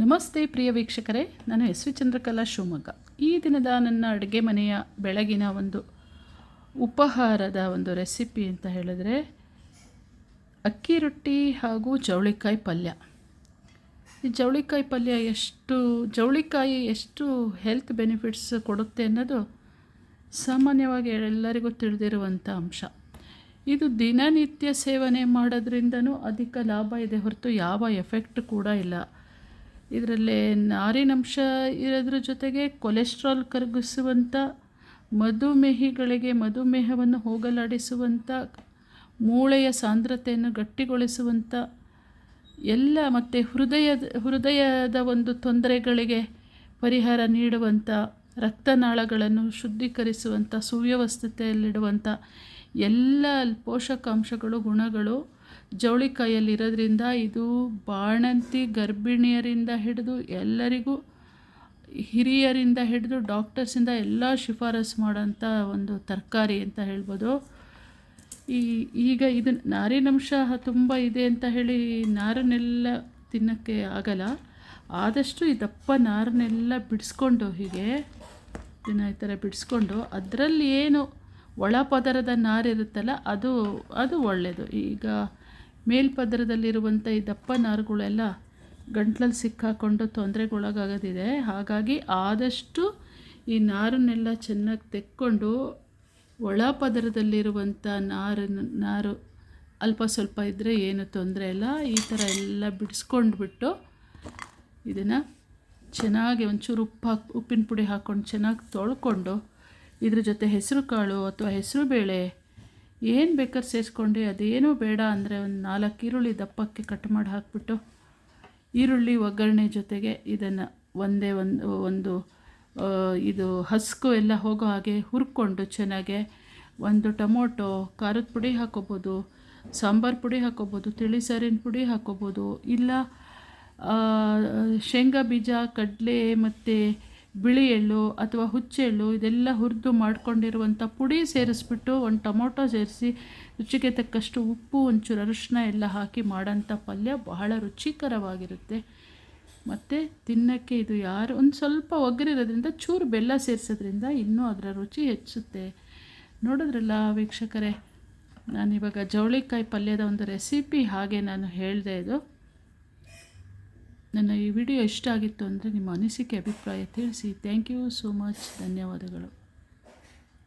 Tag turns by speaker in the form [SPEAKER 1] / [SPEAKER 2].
[SPEAKER 1] ನಮಸ್ತೆ ಪ್ರಿಯ ವೀಕ್ಷಕರೇ, ನಾನು ಎಸ್ ವಿ ಚಂದ್ರಕಲಾ ಶಿವಮೊಗ್ಗ. ಈ ದಿನದ ನನ್ನ ಅಡುಗೆ ಮನೆಯ ಬೆಳಗಿನ ಒಂದು ಉಪಹಾರದ ಒಂದು ರೆಸಿಪಿ ಅಂತ ಹೇಳಿದ್ರೆ, ಅಕ್ಕಿ ರೊಟ್ಟಿ ಹಾಗೂ ಜವಳಿಕಾಯಿ ಪಲ್ಯ. ಈ ಜವಳಿಕಾಯಿ ಪಲ್ಯ ಎಷ್ಟು, ಜವಳಿಕಾಯಿ ಎಷ್ಟು ಹೆಲ್ತ್ ಬೆನಿಫಿಟ್ಸ್ ಕೊಡುತ್ತೆ ಅನ್ನೋದು ಸಾಮಾನ್ಯವಾಗಿ ಎಲ್ಲರಿಗೂ ತಿಳಿದಿರುವಂಥ ಅಂಶ. ಇದು ದಿನನಿತ್ಯ ಸೇವನೆ ಮಾಡೋದ್ರಿಂದನೂ ಅಧಿಕ ಲಾಭ ಇದೆ ಹೊರತು ಯಾವ ಎಫೆಕ್ಟ್ ಕೂಡ ಇಲ್ಲ. ಇದರಲ್ಲಿ ನಾರಿನಂಶ ಇರೋದ್ರ ಜೊತೆಗೆ ಕೊಲೆಸ್ಟ್ರಾಲ್ ಕರಗಿಸುವಂಥ ಮಧುಮೇಹಿಗಳಿಗೆ ಮಧುಮೇಹವನ್ನು ಹೋಗಲಾಡಿಸುವಂಥ ಮೂಳೆಯ ಸಾಂದ್ರತೆಯನ್ನು ಗಟ್ಟಿಗೊಳಿಸುವಂಥ ಎಲ್ಲ ಮತ್ತು ಹೃದಯದ ಹೃದಯದ ಒಂದು ತೊಂದರೆಗಳಿಗೆ ಪರಿಹಾರ ನೀಡುವಂಥ ರಕ್ತನಾಳಗಳನ್ನು ಶುದ್ಧೀಕರಿಸುವಂಥ ಸುವ್ಯವಸ್ಥತೆಯಲ್ಲಿಡುವಂಥ ಎಲ್ಲ ಪೋಷಕಾಂಶಗಳು, ಗುಣಗಳು ಜವಳಿಕಾಯಲ್ಲಿರೋದ್ರಿಂದ ಇದು ಬಾಣಂತಿ ಗರ್ಭಿಣಿಯರಿಂದ ಹಿಡಿದು ಎಲ್ಲರಿಗೂ ಹಿರಿಯರಿಂದ ಹಿಡಿದು ಡಾಕ್ಟರ್ಸಿಂದ ಎಲ್ಲ ಶಿಫಾರಸು ಮಾಡೋಂಥ ಒಂದು ತರಕಾರಿ ಅಂತ ಹೇಳ್ಬೋದು. ಈ ಈಗ ಇದು ನಾರಿನಂಶ ತುಂಬ ಇದೆ ಅಂತ ಹೇಳಿ ನಾರನ್ನೆಲ್ಲ ತಿನ್ನೋಕ್ಕೆ ಆಗಲ್ಲ. ಆದಷ್ಟು ಈ ದಪ್ಪ ನಾರನ್ನೆಲ್ಲ ಬಿಡಿಸ್ಕೊಂಡು ಹೀಗೆ ಇದನ್ನು ಈ ಥರ ಬಿಡಿಸ್ಕೊಂಡು ಅದರಲ್ಲಿ ಏನು ಒಳ ಪದರದ ನಾರಿರುತ್ತಲ್ಲ ಅದು ಅದು ಒಳ್ಳೆಯದು ಈಗ ಮೇಲ್ಪದರದಲ್ಲಿರುವಂಥ ಈ ದಪ್ಪ ನಾರುಗಳೆಲ್ಲ ಗಂಟ್ಲಲ್ಲಿ ಸಿಕ್ಕಾಕೊಂಡು ತೊಂದರೆಗೊಳಗಾಗೋದಿದೆ. ಹಾಗಾಗಿ ಆದಷ್ಟು ಈ ನಾರನ್ನೆಲ್ಲ ಚೆನ್ನಾಗಿ ತೆಕ್ಕೊಂಡು ಒಳ ಪದರದಲ್ಲಿರುವಂಥ ನಾರು ನಾರು ಅಲ್ಪ ಸ್ವಲ್ಪ ಇದ್ದರೆ ಏನು ತೊಂದರೆ ಇಲ್ಲ. ಈ ಥರ ಎಲ್ಲ ಬಿಡಿಸ್ಕೊಂಡ್ಬಿಟ್ಟು ಇದನ್ನು ಚೆನ್ನಾಗಿ ಒಂಚೂರು ಉಪ್ಪು ಹಾಕಿ ಉಪ್ಪಿನ ಪುಡಿ ಹಾಕ್ಕೊಂಡು ಚೆನ್ನಾಗಿ ತೊಳ್ಕೊಂಡು ಇದ್ರ ಜೊತೆ ಹೆಸರು ಕಾಳು ಅಥವಾ ಹೆಸರು ಬೇಳೆ ಏನು ಬೇಕಾದ್ರೆ ಸೇರಿಸ್ಕೊಂಡು ಅದೇನೂ ಬೇಡ ಅಂದರೆ ಒಂದು ನಾಲ್ಕು ಈರುಳ್ಳಿ ದಪ್ಪಕ್ಕೆ ಕಟ್ ಮಾಡಿ ಹಾಕ್ಬಿಟ್ಟು ಈರುಳ್ಳಿ ಒಗ್ಗರಣೆ ಜೊತೆಗೆ ಇದನ್ನು ಒಂದೇ ಒಂದು ಒಂದು ಇದು ಹಸ್ಕು ಎಲ್ಲ ಹೋಗೋ ಹಾಗೆ ಹುರ್ಕೊಂಡು ಚೆನ್ನಾಗೆ ಒಂದು ಟೊಮೊಟೊ, ಖಾರದ ಪುಡಿ ಹಾಕೋಬೋದು, ಸಾಂಬಾರು ಪುಡಿ ಹಾಕೋಬೋದು, ತಿಳಿ ಸಾರಿನ ಪುಡಿ ಹಾಕೋಬೋದು, ಇಲ್ಲ ಶೇಂಗಾ ಬೀಜ, ಕಡಲೆ ಮತ್ತು ಬಿಳಿ ಎಳ್ಳು ಅಥವಾ ಹುಚ್ಚೆಳ್ಳು ಇದೆಲ್ಲ ಹುರಿದು ಮಾಡ್ಕೊಂಡಿರುವಂಥ ಪುಡಿ ಸೇರಿಸ್ಬಿಟ್ಟು ಒಂದು ಟೊಮೊಟೊ ಸೇರಿಸಿ ರುಚಿಗೆ ತಕ್ಕಷ್ಟು ಉಪ್ಪು, ಒಂಚೂರು ಅರಿಶಿನ ಎಲ್ಲ ಹಾಕಿ ಮಾಡೋಂಥ ಪಲ್ಯ ಬಹಳ ರುಚಿಕರವಾಗಿರುತ್ತೆ. ಮತ್ತು ತಿನ್ನೋಕ್ಕೆ ಇದು ಯಾರು, ಒಂದು ಸ್ವಲ್ಪ ಒಗ್ಗರಿರೋದ್ರಿಂದ ಚೂರು ಬೆಲ್ಲ ಸೇರಿಸೋದ್ರಿಂದ ಇನ್ನೂ ಅದರ ರುಚಿ ಹೆಚ್ಚುತ್ತೆ. ನೋಡಿದ್ರಲ್ಲ ವೀಕ್ಷಕರೇ, ನಾನಿವಾಗ ಜವಳಿಕಾಯಿ ಪಲ್ಯದ ಒಂದು ರೆಸಿಪಿ ಹಾಗೆ ನಾನು ಹೇಳಿದೆ ಇದು. ನನ್ನ ಈ ವಿಡಿಯೋ ಇಷ್ಟ ಆಗಿತ್ತು ಅಂದರೆ ನಿಮ್ಮ ಅನಿಸಿಕೆ, ಅಭಿಪ್ರಾಯ ತಿಳಿಸಿ. ಥ್ಯಾಂಕ್ ಯು ಸೋ ಮಚ್ ಧನ್ಯವಾದಗಳು.